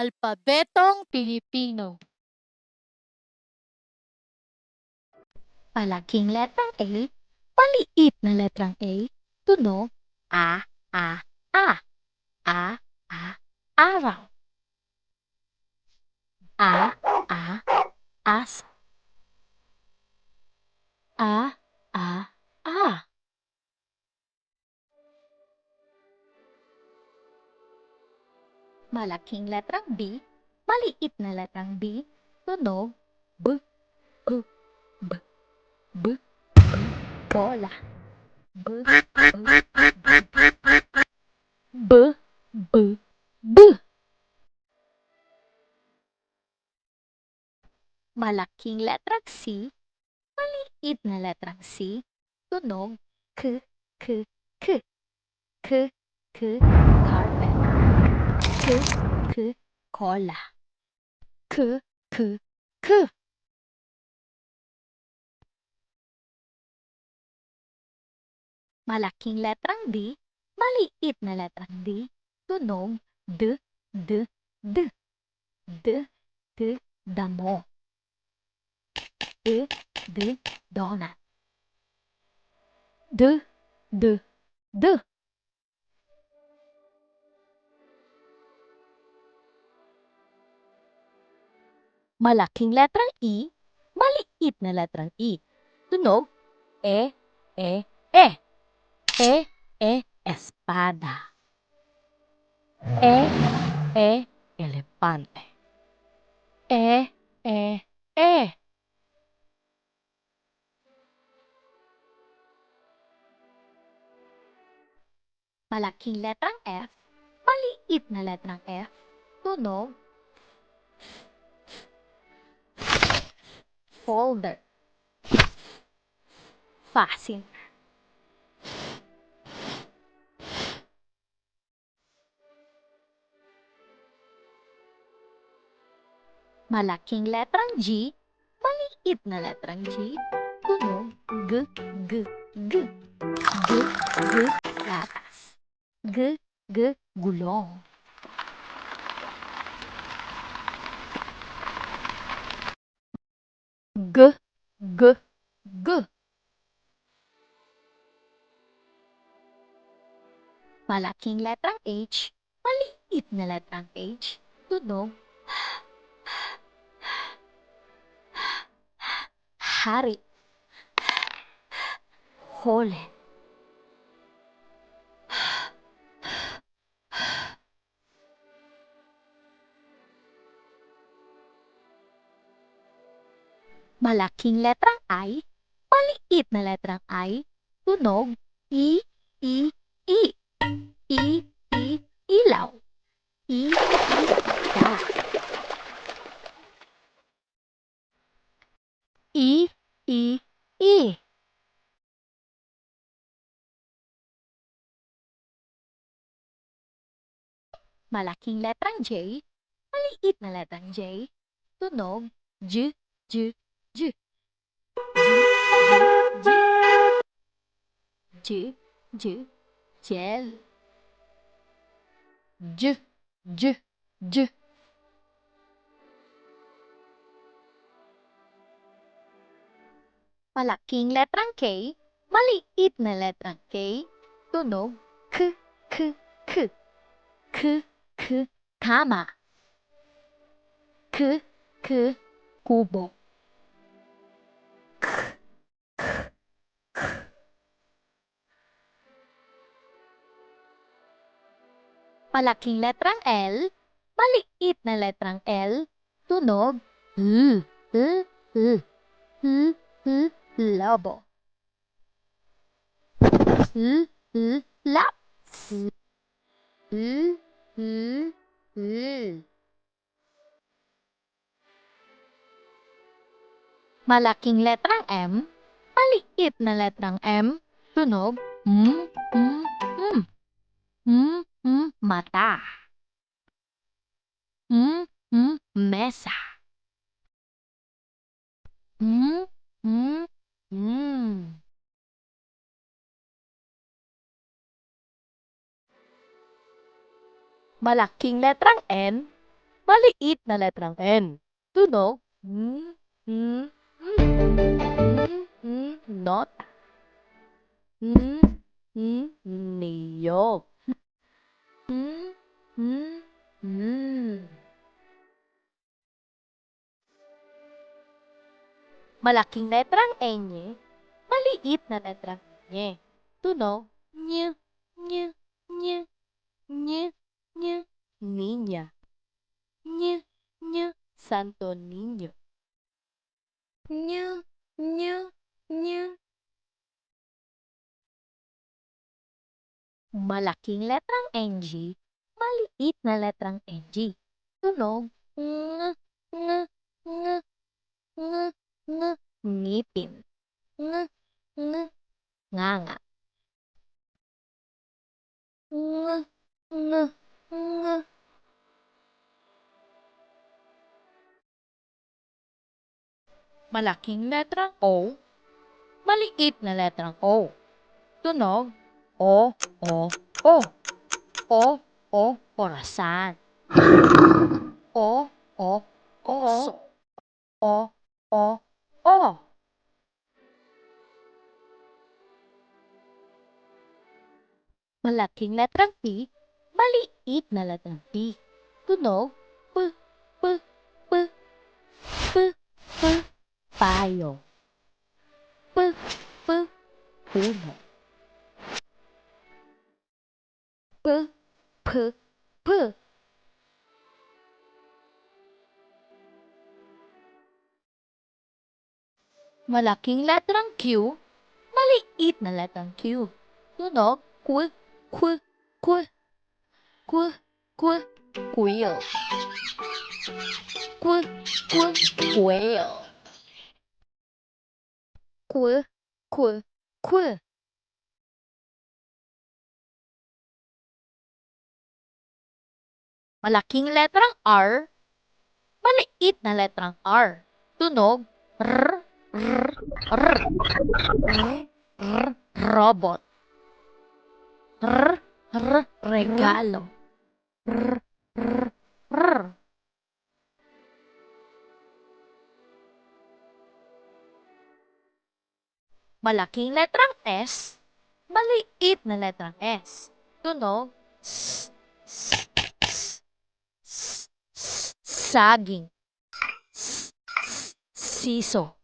Alpabetong Pilipino. Malaking letrang A, maliit na letrang A, tunog A, A, Malaking letrang B, maliit na letrang B, tunog B, B, B, B, B, bola. B, B, B, B. Malaking letrang C, maliit na letrang C, tunog K, K, K. K, K, carpet. K, K, cola. K, K, K. Malaking letrang D, maliit na letrang D, tunog D, D, D. D, D, damo. D, D, donut. D, D, D. Malaking letrang E, maliit na letrang E. Tunog E, E, E. E, E, espada. E, E, elefante. E, E, E. Malaking letrang F, maliit na letrang F, tunog folder. Fastener. Malaking letrang G, maliit na letrang G, tunog G, G, G. G, G, gatas. G, G, gulong. G, G, G. Malaking letrang H, maliit na letrang H, tunog hari. Hole. Malaking letrang I, maliit na letrang I, tunog I, I, I. I, I, ilaw. I, I, daw. I, I, I. Malaking letrang J, maliit na letrang J, tunog J, J, J. J, J, J. J, J, gel. J, J, J. Malaking letrang K, maliit na letrang K, tunog K, K, K. K, K, kama. K, K, kubo. Malaking letrang L, maliit na letrang L, tunog L, L, L, L, L, lobo. L, L, lap. L, L. Malaking letrang M, maliit na letrang M, tunog M, M, M. M, M, mata. M, M, mesa. M, M, M. Malaking letrang N, maliit na letrang N. Tunog, mm, mm, mm, mm, mm, nota. Mm, mm, niyog. Mm, mm, mm. Malaking letrang N, maliit na letrang N. Tunog, ny, ny, ny, ny, ny, niña. Ny, ny, Santo Niño. Ny, ny, Malaking letrang NG, maliit na letrang NG. Tunog, ng, ng, ng, ng, ng, ngipin. Ng, ng, nganga. Ng, ng, ng. Malaking letrang O, maliit na letrang O. Tunog, O, O, O. O, O, orasan. O, O, oso. O, O, O. Malaking letrang P, maliit na letrang P. Tunog, P, P, P, P, P, payo. P, P, puno. P, P. Malaking letrang Q, maliit na letrang Q. Tunog, Q, Q, Q, Q, Q, quail. Q, Q, quail. Q, Q, Q. Malaking letrang R, maliit na letrang R. Tunog, R, R, R, R, R, robot. R, R, regalo. R, R, R. Malaking letrang S, maliit na letrang S. Tunog, S, S, saging. Siso.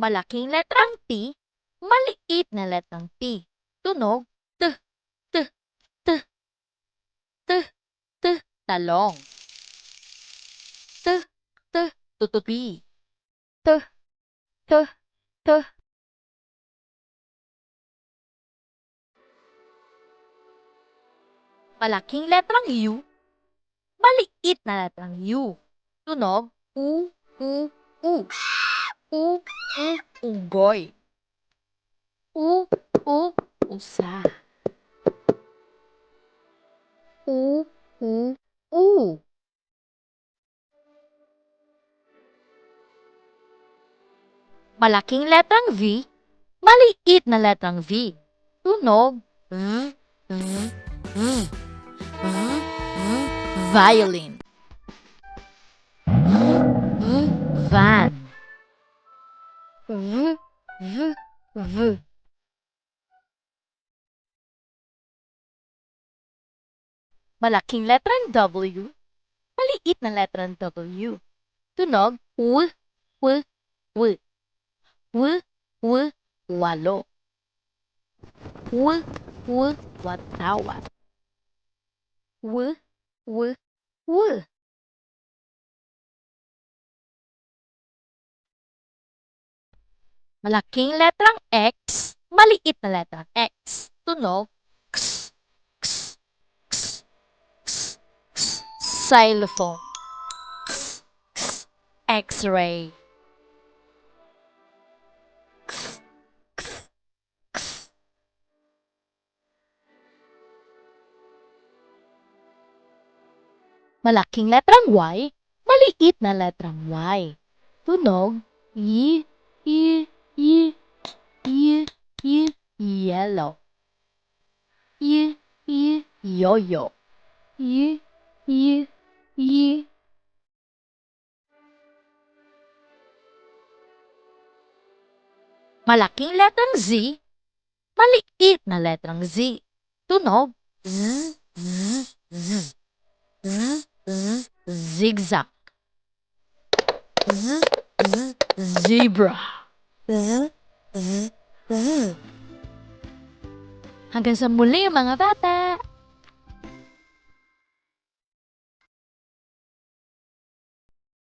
Malaking letrang T, maliit na letrang T. Tunog, T, T, T, T, T, talong. T, T, tutupi. T, T, T. Malaking letrang U, maliit na letrang U. Tunog, U, U, U. U, U, unggoy. U, U, usa. U, U, U. Malaking letrang V, maliit na letrang V. Tunog, V, V, V, violin. V, van. V, V, V. Malaking letrang W, maliit na letrang W. Tunog, W, W, W. W, W, walo. W, W, watawat. W, W, W. Malaking letrang X, maliit na letrang X. Tunog, X, X, X, X, X, xylophone. X, X, X-ray. Malaking letrang Y, maliit na letrang Y. Tunog, Y, Y, Y, Y, yellow. Y, y, yo-yo. Y, y, y. Malaking letrang Z, maliit na letrang Z. Tunog, z, z, z, z, zigzag. Z, z, zebra. Z, z, z. Hanggang sa muli mga bata!